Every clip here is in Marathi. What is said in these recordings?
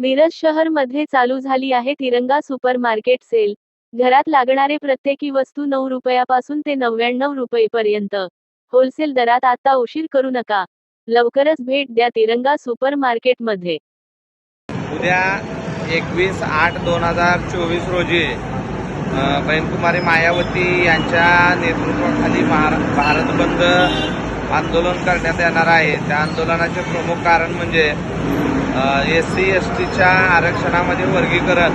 मिरज शहरमध्ये चालू झाली आहे तिरंगा सुपर मार्केट सेल. घरात लागणारे प्रत्येकी वस्तू नऊ रुपयापासून ते नव्याण्णव रुपयेपर्यंत. होलसेल दरात आता उशीर करू नका. लवकरच भेट द्या तिरंगा सुपर मार्केटमध्ये उद्या एकवीस आठ दोन हजार चोवीस रोजी बहिणकुमारी मायावती यांच्या नेतृत्वाखाली भारत बंद आंदोलन करण्यात येणार आहे. त्या आंदोलनाचे प्रमुख कारण म्हणजे एस सी एस टीच्या आरक्षणामध्ये वर्गीकरण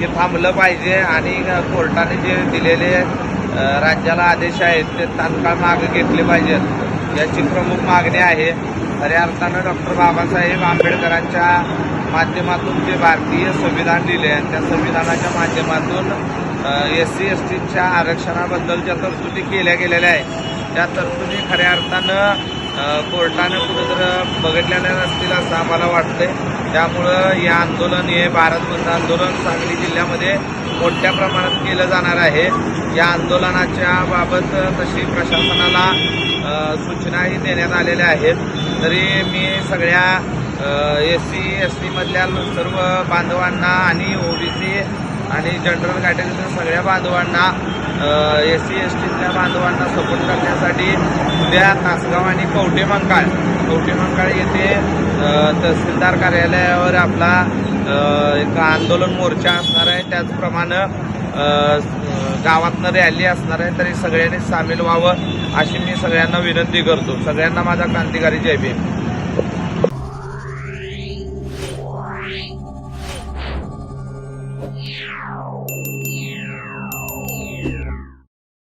हे थांबलं पाहिजे आणि कोर्टाने जे दिलेले राज्याला आदेश आहेत ते तात्काळ मागे घेतले पाहिजेत. याची प्रमुख मागणी आहे. खऱ्या अर्थानं डॉक्टर बाबासाहेब आंबेडकरांच्या माध्यमातून जे भारतीय संविधान लिहिले आहे त्या संविधानाच्या माध्यमातून एस सी एस टीच्या आरक्षणाबद्दल ज्या तरतुदी केल्या गेलेल्या आहेत त्या तरतुदी खऱ्या अर्थानं कोर्टानं जर बघितलेल्या नसतील असं आम्हाला वाटतंय. त्यामुळं हे आंदोलन हे भारत बंद आंदोलन सांगली जिल्ह्यामध्ये मोठ्या प्रमाणात केलं जाणार आहे. या आंदोलनाच्या बाबत तशी प्रशासनाला सूचनाही देण्यात आलेल्या आहेत. तरी मी सगळ्या एस सी एस टीमधल्या सर्व बांधवांना आणि ओबीसी आणि जनरल कॅटेगरीतील सगळ्या बांधवांना एस सी एस टीतल्या बांधवांना सपोर्ट करण्यासाठी उद्या तासगाव आणि कवठे मंकाळ. कवठे मंकाळ येथे तहसीलदार कार्यालयावर आपला एक आंदोलन मोर्चा असणार आहे. त्याचप्रमाणे गावातनं रॅली असणार आहे. तरी सगळ्यांनी सामील व्हावं अशी मी सगळ्यांना विनंती करतो. सगळ्यांना माझा क्रांतिकारी जय भीम. Yeah.